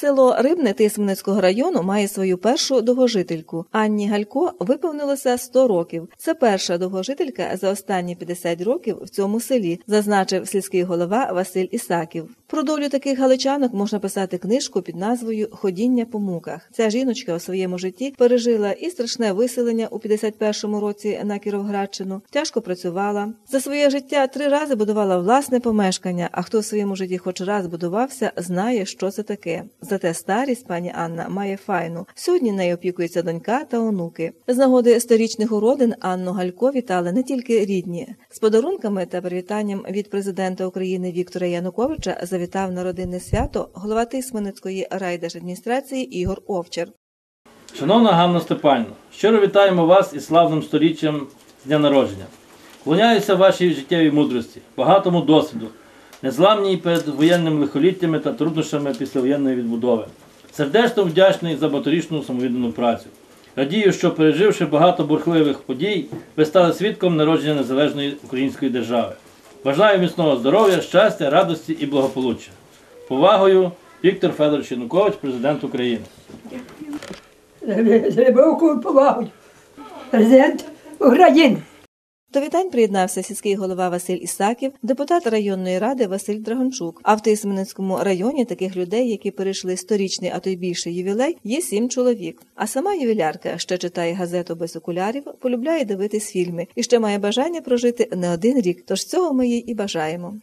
Село Рибне Тисменецького району має свою першу довгожительку. Анні Галько виповнилося 100 років. Це перша довгожителька за останні 50 років в цьому селі, зазначив сільський голова Василь Ісаків. Про долю таких галичанок можна писати книжку під назвою Ходіння по муках. Ця жіночка у своєму житті пережила і страшне виселення у 51-му році на Кіровградщину, тяжко працювала. За своє життя три рази будувала власне помешкання. А хто в своєму житті хоч раз будувався, знає, що це таке. Зате старість пані Анна має файну. Сьогодні нею опікується донька та онуки. З нагоди сторічних уродин Анну Галько вітали не тільки рідні з подарунками та привітанням від президента України Віктора Януковича завітав на родинне свято голова Тисменецької райдержадміністрації Ігор Овчар. Шановна Ганна Степанівна, щиро вітаємо вас із славним сторіччям дня народження. Вклоняюся вашій життєвій мудрості, багатому досвіду, незламній перед воєнними лихоліттями та труднощами післявоєнної відбудови. Сердечно вдячний за багаторічну самовіддану працю. Радію, що переживши багато бурхливих подій, ви стали свідком народження незалежної української держави. Бажаю міцного здоров'я, щастя, радості і благополуччя. Повагою, Віктор Федорович Янукович, президент України. з глибокою повагою. Президент України. До вітань приєднався сільський голова Василь Ісаків, депутат районної ради Василь Драгончук. А в Тисменецькому районі таких людей, які перейшли сторічний, а то й більший ювілей, є сім чоловік. А сама ювілярка ще читає газету без окулярів, полюбляє дивитись фільми і ще має бажання прожити не один рік. Тож цього ми їй і бажаємо.